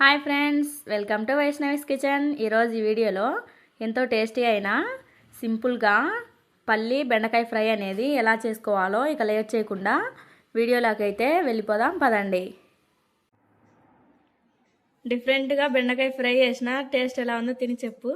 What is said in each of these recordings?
Hi friends welcome to Vaishnavi's kitchen. ఈరోజు ఈ వీడియోలో ఎంతో టేస్టీ అయిన సింపుల్గా పల్లి బెండకాయ ఫ్రై అనేది ఎలా చేసుకోవాలో ఇక లేట్ చేయకుండా వీడియోలోకి అయితే వెళ్ళిపోదాం పదండి. డిఫరెంట్గా బెండకాయ ఫ్రై చేసిన టేస్ట్ ఎలా ఉందో తిని చెప్పు.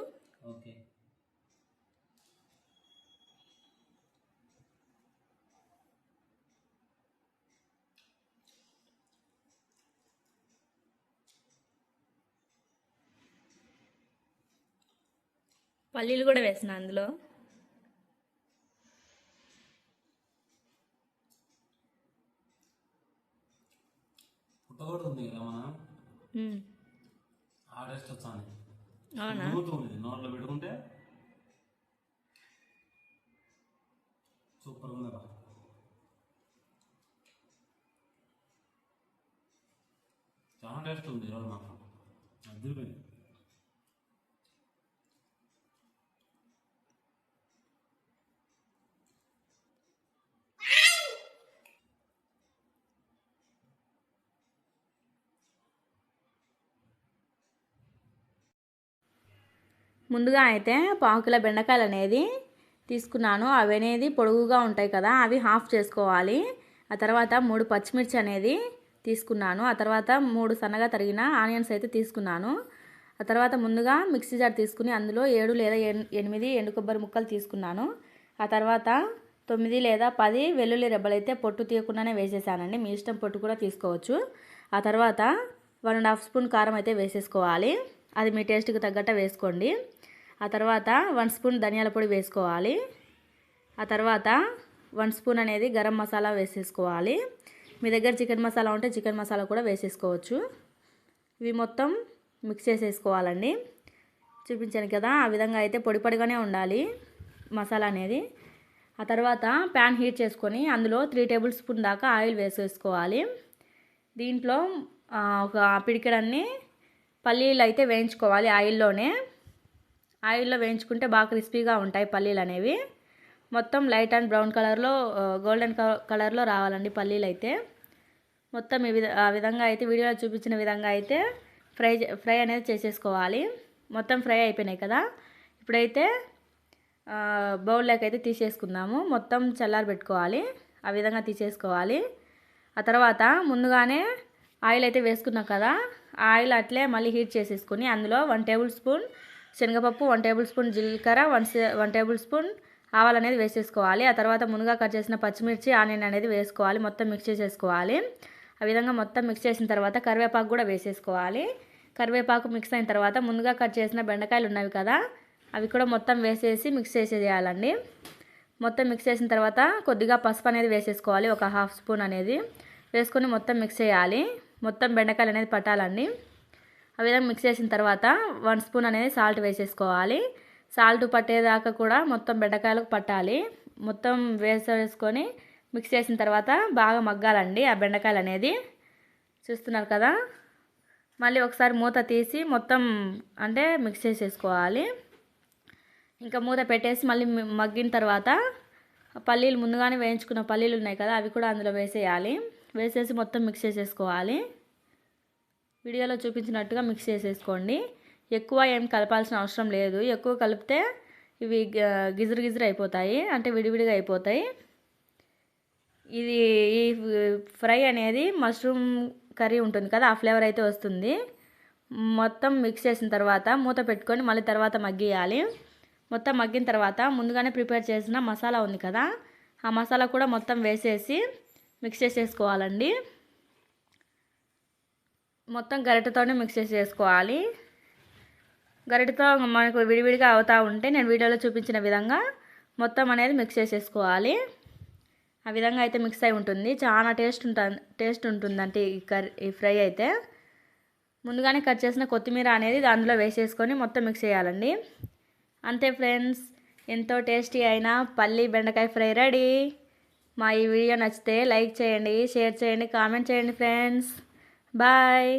పల్లీలు కూడా వేసిన అందులో. పుట్టగొడుగు ఉంది కదా మన? మ్మ్. ఆ టేస్ట్ వచ్చాను అవునా? నూరుతుంది నోట్లో పెట్టుకుంటే సూపర్ ఉంది చాలా టేస్ట్ ఉంది ఈరోజు మాత్రం. అదిరిపోయింది ముందుగా అయితే పావుకిలో బెండకాయలు అనేది తీసుకున్నాను. అవి అనేది పొడుగుగా ఉంటాయి కదా అవి హాఫ్ చేసుకోవాలి. ఆ తర్వాత మూడు పచ్చిమిర్చి అనేది తీసుకున్నాను. ఆ తర్వాత మూడు సన్నగా తరిగిన ఆనియన్స్ అయితే తీసుకున్నాను. ఆ తర్వాత ముందుగా మిక్సీ జార్ తీసుకుని అందులో ఏడు లేదా ఎన్- ఎనిమిది ఎండు కొబ్బరి ముక్కలు తీసుకున్నాను. ఆ తర్వాత తొమ్మిది లేదా పది వెల్లుల్లి రెబ్బలు అయితే పొట్టు తీయకుండానే వేసేసానండి. మీ ఇష్టం పొట్టు కూడా తీసుకోవచ్చు. ఆ తర్వాత వన్ అండ్ హాఫ్ స్పూన్ కారం అయితే వేసేసుకోవాలి. అది మీ టేస్ట్కి తగ్గట్టు వేసుకోండి. ఆ తర్వాత వన్ స్పూన్ ధనియాల పొడి వేసుకోవాలి. ఆ తర్వాత వన్ స్పూన్ అనేది గరం మసాలా వేసేసుకోవాలి. మీ దగ్గర చికెన్ మసాలా ఉంటే చికెన్ మసాలా కూడా వేసేసుకోవచ్చు. ఇవి మొత్తం మిక్స్ చేసేసుకోవాలండి. చూపించాను కదా ఆ విధంగా అయితే పొడి పొడిగానే ఉండాలి మసాలా అనేది. ఆ తర్వాత ప్యాన్ హీట్ చేసుకొని అందులో త్రీ టేబుల్ స్పూన్ దాకా ఆయిల్ వేసేసుకోవాలి. దీంట్లో ఒక పిడికెడన్ని పల్లీలు అయితే వేయించుకోవాలి ఆయిల్లోనే. ఆయిల్లో వేయించుకుంటే బాగా క్రిస్పీగా ఉంటాయి పల్లీలు అనేవి. మొత్తం లైట్ అండ్ బ్రౌన్ కలర్లో గోల్డెన్ కలర్లో రావాలండి పల్లీలు అయితే. మొత్తం ఈ విధ ఆ విధంగా అయితే వీడియోలో చూపించిన విధంగా అయితే ఫ్రై ఫ్రై అనేది చేసేసుకోవాలి. మొత్తం ఫ్రై అయిపోయినాయి కదా. ఇప్పుడైతే బౌల్లోకి అయితే తీసేసుకుందాము. మొత్తం చల్లారి పెట్టుకోవాలి. ఆ విధంగా తీసేసుకోవాలి. ఆ తర్వాత ముందుగానే ఆయిల్ అయితే వేసుకున్నాం కదా. ఆయిల్ అట్లే మళ్ళీ హీట్ చేసేసుకొని అందులో వన్ టేబుల్ స్పూన్ శనగపప్పు వన్ టేబుల్ స్పూన్ జీలకర్ర వన్ వన్ టేబుల్ స్పూన్ ఆవాలు అనేది వేసేసుకోవాలి. ఆ తర్వాత ముందుగా కట్ చేసిన పచ్చిమిర్చి ఆనియన్ అనేది వేసుకోవాలి. మొత్తం మిక్స్ చేసేసుకోవాలి. ఆ విధంగా మొత్తం మిక్స్ చేసిన తర్వాత కరివేపాకు కూడా వేసేసుకోవాలి. కరివేపాకు మిక్స్ అయిన తర్వాత ముందుగా కట్ చేసిన బెండకాయలు ఉన్నవి కదా అవి కూడా మొత్తం వేసేసి మిక్స్ చేసేయాలండి మొత్తం మిక్స్ చేసిన తర్వాత కొద్దిగా పసుపు అనేది వేసేసుకోవాలి. ఒక హాఫ్ స్పూన్ అనేది వేసుకొని మొత్తం మిక్స్ చేయాలి. మొత్తం బెండకాయలు అనేది పట్టాలండి. ఆ విధంగా మిక్స్ చేసిన తర్వాత వన్ స్పూన్ అనేది సాల్ట్ వేసేసుకోవాలి. సాల్ట్ పట్టేదాకా కూడా మొత్తం బెండకాయలకు పట్టాలి. మొత్తం వేసేసుకొని మిక్స్ చేసిన తర్వాత బాగా మగ్గాలండి ఆ బెండకాయలు అనేది. చూస్తున్నారు కదా? మళ్ళీ ఒకసారి మూత తీసి మొత్తం అంటే మిక్స్ చేసేసుకోవాలి. ఇంకా మూత పెట్టేసి మళ్ళీ మగ్గిన తర్వాత పల్లీలు ముందుగానే వేయించుకున్న పల్లీలు ఉన్నాయి కదా అవి కూడా అందులో వేసేయాలి. వేసేసి మొత్తం మిక్స్ చేసేసుకోవాలి. వీడియోలో చూపించినట్టుగా మిక్స్ చేసేసుకోండి. ఎక్కువ ఏం కలపాల్సిన అవసరం లేదు. ఎక్కువ కలిపితే ఇవి గ- గిజురు గిజురు అయిపోతాయి. అంటే విడివిడిగా అయిపోతాయి. ఇది ఈ ఫ్రై అనేది మష్రూమ్ కర్రీ ఉంటుంది కదా ఆ ఫ్లేవర్ అయితే వస్తుంది. మొత్తం మిక్స్ చేసిన తర్వాత మూత పెట్టుకొని మళ్ళీ తర్వాత మగ్గియాలి. మొత్తం మగ్గిన తర్వాత ముందుగానే ప్రిపేర్ చేసిన మసాలా ఉంది కదా ఆ మసాలా కూడా మొత్తం వేసేసి మిక్స్ చేసేసుకోవాలండి. మొత్తం గరిటతోనే మిక్స్ చేసేసుకోవాలి. గరిటతో మనకు విడివిడిగా అవుతూ ఉంటే నేను వీడియోలో చూపించిన విధంగా మొత్తం అనేది మిక్స్ చేసేసుకోవాలి. ఆ విధంగా అయితే మిక్స్ అయి ఉంటుంది. చాలా టేస్ట్ ఉంటుంది టేస్ట్ ఉంటుందంటే ఈ కర్రీ ఈ ఫ్రై అయితే. ముందుగానే కట్ చేసిన కొత్తిమీర అనేది దానిలో వేసేసుకొని మొత్తం మిక్స్ చేయాలండి. అంతే ఫ్రెండ్స్ ఎంతో టేస్టీ అయిన పల్లి బెండకాయ ఫ్రై రెడీ. మా ఈ వీడియో నచ్చితే లైక్ చేయండి షేర్ చేయండి కామెంట్ చేయండి ఫ్రెండ్స్. బాయ్.